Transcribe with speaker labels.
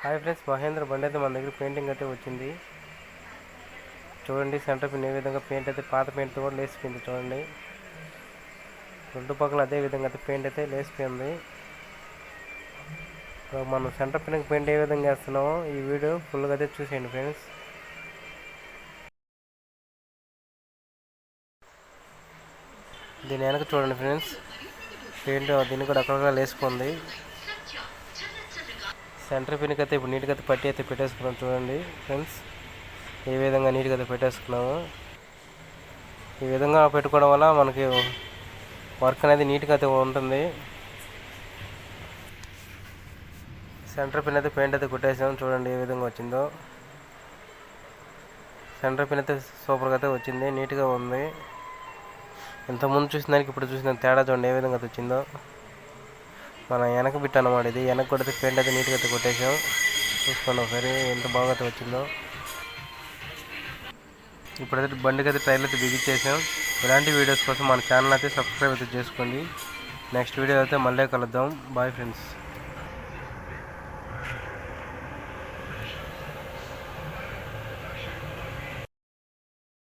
Speaker 1: Hi friends Mahindra బండి అయితే మన దగ్గర పెయింటింగ్ అయితే వచ్చింది. చూడండి సెంటర్ పిన్ ఏ విధంగా పెయింట్ అయితే పాత పెయింట్ కూడా లేచిపోయింది చూడండి. రెండు పక్కల అదే విధంగా అయితే పెయింట్ అయితే లేచిపోయింది. మనం సెంటర్ పిన్ పెయింట్ ఏ విధంగా వేస్తున్నామో ఈ వీడియో ఫుల్గా అయితే చూసేయండి ఫ్రెండ్స్. దీని వెనక చూడండి ఫ్రెండ్స్ పెయింట్ దీన్ని కూడా అక్కడక్కడ లేసుకుంది సెంటర్ పిన్కి అయితే ఇప్పుడు నీట్గా అయితే పట్టి అయితే పెట్టేసుకున్నాం చూడండి ఫ్రెండ్స్. ఏ విధంగా నీట్గా అయితే పెట్టేసుకున్నాము. ఈ విధంగా పెట్టుకోవడం వల్ల మనకి వర్క్ అనేది నీట్గా అయితే ఉంటుంది. సెంటర్ పిన్ అయితే పెయింట్ అయితే కొట్టేసాం. చూడండి ఏ విధంగా వచ్చిందో. సెంటర్ పిన్ అయితే సూపర్గా అయితే వచ్చింది. నీట్గా ఉంది. ఇంతకుముందు చూసిన దానికి ఇప్పుడు చూసిన తేడా చూడండి ఏ విధంగా అయితే వచ్చిందో. మన వెనక బిట్ అనమాట ఇది. వెనక కొడితే పెయింట్ అయితే నీట్గా అయితే కొట్టేసాం చూసుకోండి ఒకసారి ఎంత బాగా అయితే వచ్చిందో. ఇప్పుడైతే బండికి అయితే ట్రైల్ అయితే బిగించేసాం ఇలాంటి వీడియోస్ కోసం మన ఛానల్ అయితే సబ్స్క్రైబ్ అయితే చేసుకోండి. నెక్స్ట్ వీడియో అయితే మళ్ళీ కలుద్దాం. Bye friends